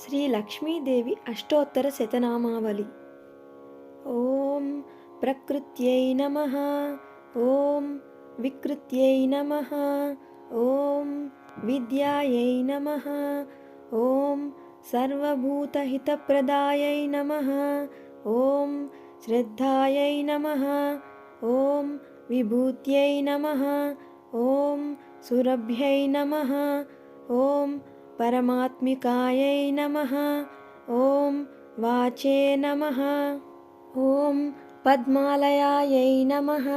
శ్రీ లక్ష్మీదేవి అష్టోత్తర శతనామావళి ఓం ప్రకృత్యై నమ ఓం వికృత్యై నమ ఓం విద్యాయై నమ ఓం సర్వభూతహితప్రదాయై నమ ఓం శ్రద్ధాయై నమ ఓం విభూత్యై నమ ఓం సురభ్యై నమ ఓం परमात्मिकायै नमः। ॐ वाचे नमः। ॐ पद्मालयायै नमः।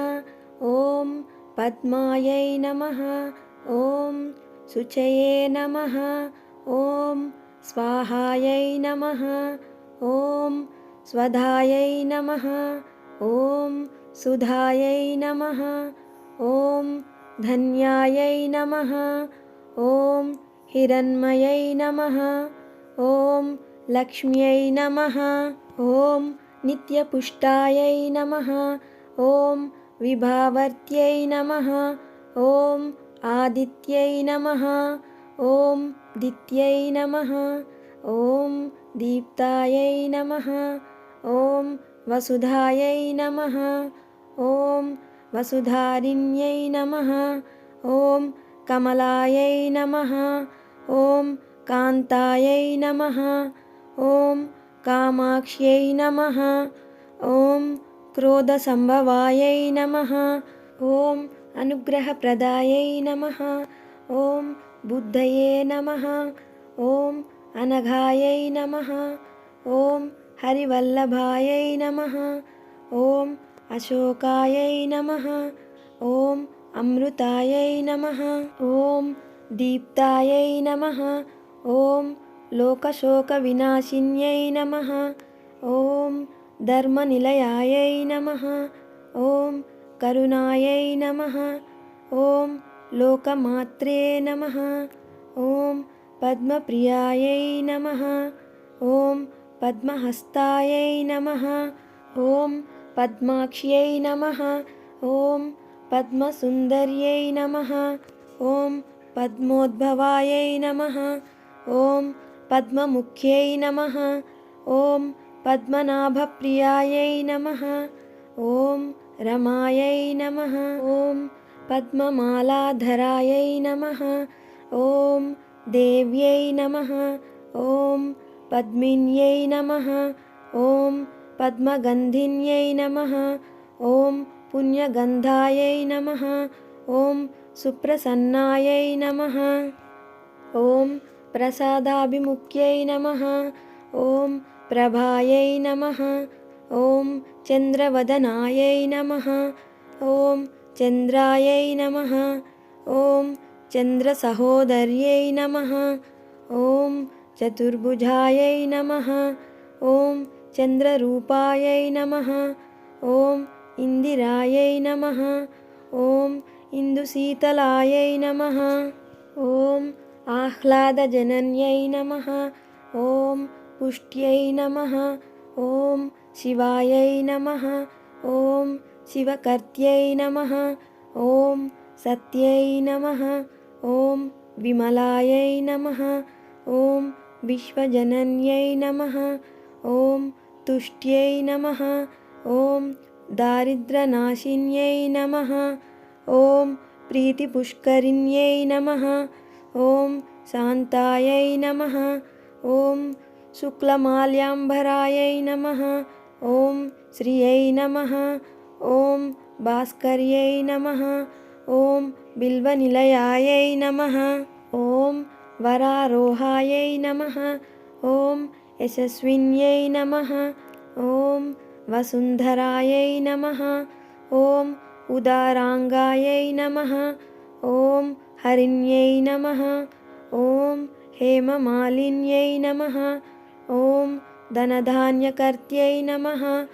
ॐ पद्मायै नमः। ॐ शुचये नमः। ॐ स्वाहायै नमः। ॐ स्वधायै नमः। ॐ सुधायै नमः। ॐ धन्यायै नमः। ॐ हिरण्मयै नमः। ॐ लक्ष्म्यै नमः। ॐ नित्यपुष्टायै नमः। ॐ विभावर्त्यै नमः। ॐ आदित्यै नमः। ॐ दित्यै नमः। ॐ दीप्तायै नमः। ॐ वसुधायै नमः। ॐ वसुधारिण्यै नमः। ॐ कमलायै नमः। ఓం కాంతాయై నమ. ఓం కామాక్ష్యై నమ. ఓం క్రోధ సంభవాయై నమ. ఓం అనుగ్రహప్రదాయై నమ. ఓం బుద్ధయే నమ. ఓం అనఘాయై నమ. ఓం హరివల్లభాయై నమ. ఓం అశోకాయై నమ. ఓం అమృతాయై నమ. ఓం దీప్తాయై నమ ఓం లోకశోక వినాశిన్యై నమ ఓం ధర్మనిలయాయై నమ ఓం కరుణాయై నమ ఓం లోకమాత్రే నమ ఓం పద్మప్రియాయై నమ ఓం పద్మహస్తాయై నమ ఓం పద్మాక్ష్యై నమ ఓం పద్మసుందర్యై నమ ఓం पद्मोद्भवाय नमः। ॐ पद्ममुख्यै नमः। ॐ पद्मनाभप्रियायै नम। ॐ रमायै नमः। ॐ पद्ममालाधरायै नमः। ॐ देव्यै नमः। ॐ पद्मिन्यै नमः। ॐ पद्मगन्धिन्यै नमः। ॐ पुण्यगन्धायै नमः। ॐ సుప్రసన్నాయై నమ ఓం ప్రసాదాభిముఖ్యై నమ ఓం ప్రభాయై నమ ఓం చంద్రవదనాయై నమ ఓం చంద్రాయై నమ ఓం చంద్రసహోదర్యై నమ ఓం చతుర్భుజాయై నమ ఓం చంద్రరూపాయై నమ ఓం ఇందిరాయై నమ ఓం ఇందుశీతలాయై నమ. ఓం ఆహ్లాదజనన్యై నమ. ఓం పుష్ట్యై నమ. ఓం శివాయై నమ. ఓం శివకర్త్యై నమ. ఓం సత్యై నమ. ఓం విమలాయై నమ. ఓం విశ్వజనన్యై నమ. ఓం తుష్ట్యై నమ. ఓం దారిద్రనాశిన్యై నమ. ఓం ప్రీతిపుష్కరిణ్యై నమ. ఓం శాంతాయై నమ. ఓం శుక్లమాల్యాంబరాయై నమ. ఓం శ్రియై నమ. ఓం భాస్కర్యై నమ. ఓం బిల్వనిలయాయై నమ. ఓం వరారోహాయై నమ. ఓం యశస్విన్యై నమ. ఓం వసుంధరాయై నమ. ఓం ఉదారాంగాయై నమ. ఓం హరిణ్యై నమ. ఓం హేమమాలిన్యై నమ. ఓం ధనధాన్యకర్త్యై నమ.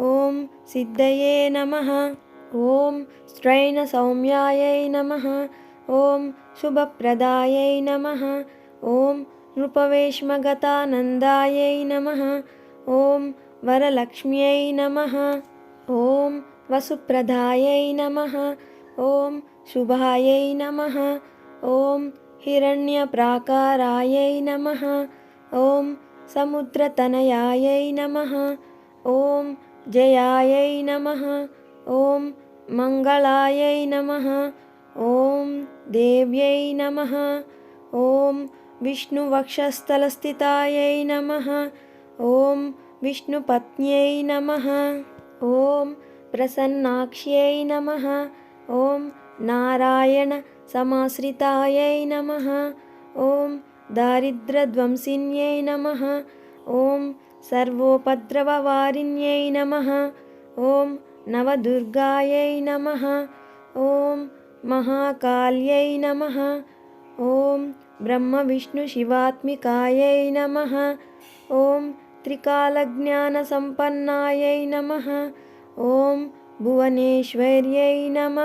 ఓం సిద్ధయే నమ. ఓం స్ట్రైణ సౌమ్యాయై నమ. ఓం శుభప్రదాయై నమ. ఓం నృపవేష్మగతానందాయై నమ. ఓం వరలక్ష్మ్యై నమ. वसुप्रधायै नमः। ॐ शुभायै नमः। ॐ हिरण्यप्राकारायै नमः। ॐ समुद्रतनयायै नमः। ॐ जयायै नमः। ॐ मङ्गलायै नमः। ॐ देव्यै नमः। ॐ विष्णुवक्षस्थलस्थितायै नमः। ॐ विष्णुपत्न्यै नमः। ॐ ప్రసన్నాక్ష్యై నమ ఓం నారాయణ సమాశ్రితాయై నమ ఓం దారిద్రధ్వంసిన్యై నమ ఓం సర్వోపద్రవవారిణ్యై నమ ఓం నవదుర్గాయై నమ ఓం మహాకాల్యై నమ ఓం బ్రహ్మవిష్ణుశివాత్మికాయై నమ ఓం త్రికాలజ్ఞానసంపన్నాయై నమ ఓం భువనేశ్వర్యై నమ.